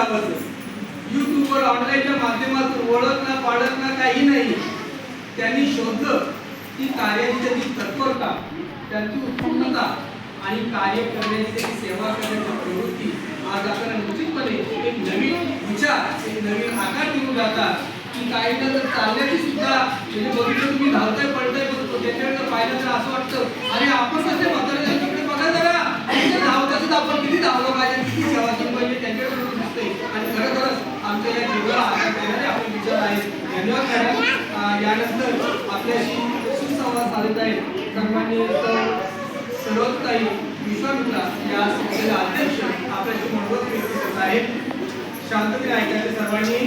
गावाचं युट्यूबवर ऑनलाईनच्या माध्यमातून ओळख ना पाळत ना काही नाही. त्यांनी शोधलं की कार्याची त्यांची तत्परता त्यांची उत्पन्नता आणि कार्य करण्याची सेवा करण्याची प्रवृत्ती आज आपण निश्चितपणे एक नवीन विचार एक नवीन आकार घेऊन जातात. की काहींना तर चालण्याची सुद्धा आपल्याशी सुसंवाद साधत आहेत? सन्माननीय सर्वताई विश्वामित्रा या संस्थेला अध्यक्ष आपल्याशी मनोरथ व्यक्त करत आहेत. शांतपणे ऐकायचे सर्वांनी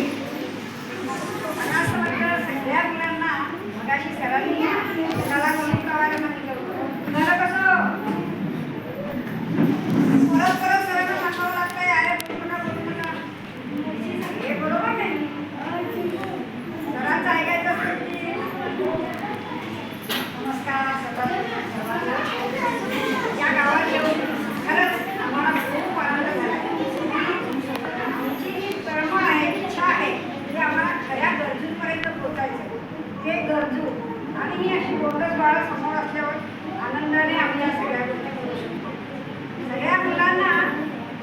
बोगस बाळं समोर असल्यावर आनंदाने आम्ही या सगळ्या गोष्टी करू शकतो. सगळ्या मुलांना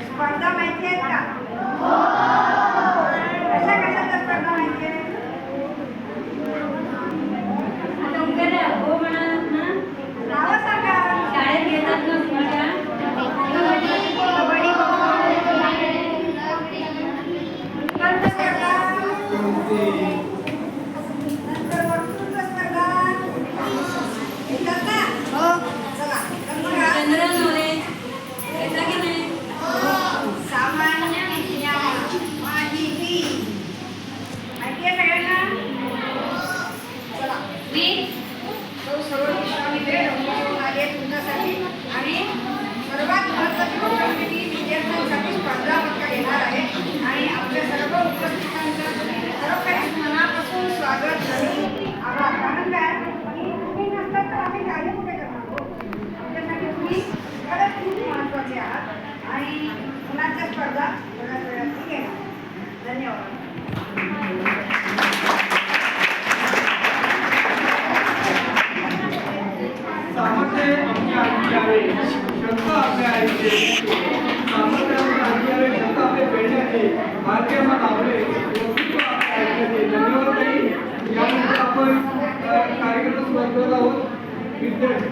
स्पर्धा माहिती आहेत का? कशा कशाच्या स्पर्धा माहिती आहे हो म्हणा आणि मुलांच्या स्पर्धा? बऱ्याच वेळा घेणार धन्यवाद सामर्थ्य आमची आजी आहे आईचे सामर्थ्य आहे भारतीय मन धन्यवाद ताई. यानंतर आपण कार्यक्रम सुरुवात करत आहोत. विद्यार्थी.